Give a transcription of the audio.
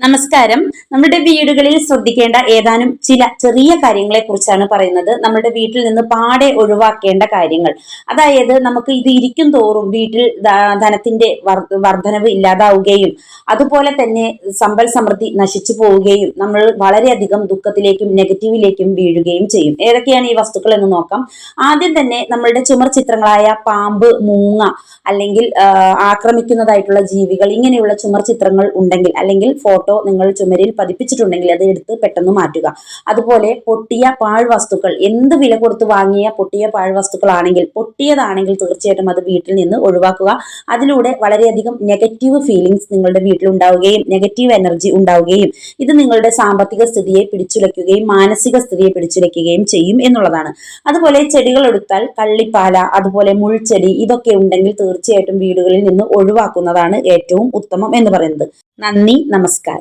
നമസ്കാരം. നമ്മുടെ വീടുകളിൽ ശ്രദ്ധിക്കേണ്ട ഏതാനും ചില ചെറിയ കാര്യങ്ങളെ കുറിച്ചാണ് പറയുന്നത്. നമ്മുടെ വീട്ടിൽ നിന്ന് പാടെ ഒഴിവാക്കേണ്ട കാര്യങ്ങൾ. അതായത് നമുക്ക് ഇത് ഇരിക്കും തോറും വീട്ടിൽ ധനത്തിന്റെ വർ- വർധനവ് ഇല്ലാതാവുകയും അതുപോലെ തന്നെ സമ്പൽ സമൃദ്ധി നശിച്ചു പോവുകയും നമ്മൾ വളരെയധികം ദുഃഖത്തിലേക്കും നെഗറ്റീവിലേക്കും വീഴുകയും ചെയ്യും. ഏതൊക്കെയാണ് ഈ വസ്തുക്കൾ എന്ന് നോക്കാം. ആദ്യം തന്നെ നമ്മളുടെ ചുമർ ചിത്രങ്ങളായ പാമ്പ് മൂങ്ങ അല്ലെങ്കിൽ ആക്രമിക്കുന്നതായിട്ടുള്ള ജീവികൾ ഇങ്ങനെയുള്ള ചുമർ ചിത്രങ്ങൾ ഉണ്ടെങ്കിൽ അല്ലെങ്കിൽ ഫോട്ടോ നിങ്ങൾ ചുമരിൽ പതിപ്പിച്ചിട്ടുണ്ടെങ്കിൽ അത് എടുത്ത് പെട്ടെന്ന് മാറ്റുക. അതുപോലെ പൊട്ടിയ പാഴ് വസ്തുക്കൾ എന്ത് വില കൊടുത്ത് വാങ്ങിയ പൊട്ടിയ പാഴ് വസ്തുക്കളാണെങ്കിൽ പൊട്ടിയതാണെങ്കിൽ തീർച്ചയായിട്ടും അത് വീട്ടിൽ നിന്ന് ഒഴിവാക്കുക. അതിലൂടെ വളരെയധികം നെഗറ്റീവ് ഫീലിംഗ്സ് നിങ്ങളുടെ വീട്ടിൽ ഉണ്ടാവുകയും നെഗറ്റീവ് എനർജി ഉണ്ടാവുകയും ഇത് നിങ്ങളുടെ സാമ്പത്തിക സ്ഥിതിയെ പിടിച്ചുലയ്ക്കുകയും മാനസിക സ്ഥിതിയെ പിടിച്ചുലയ്ക്കുകയും ചെയ്യും എന്നുള്ളതാണ്. അതുപോലെ ചെടികൾ എടുത്താൽ കള്ളിപ്പാല അതുപോലെ മുൾച്ചെടി ഇതൊക്കെ ഉണ്ടെങ്കിൽ തീർച്ചയായിട്ടും വീടുകളിൽ നിന്ന് ഒഴിവാക്കുന്നതാണ് ഏറ്റവും ഉത്തമം എന്ന് പറയുന്നത്. നന്ദി നമസ്കാരം.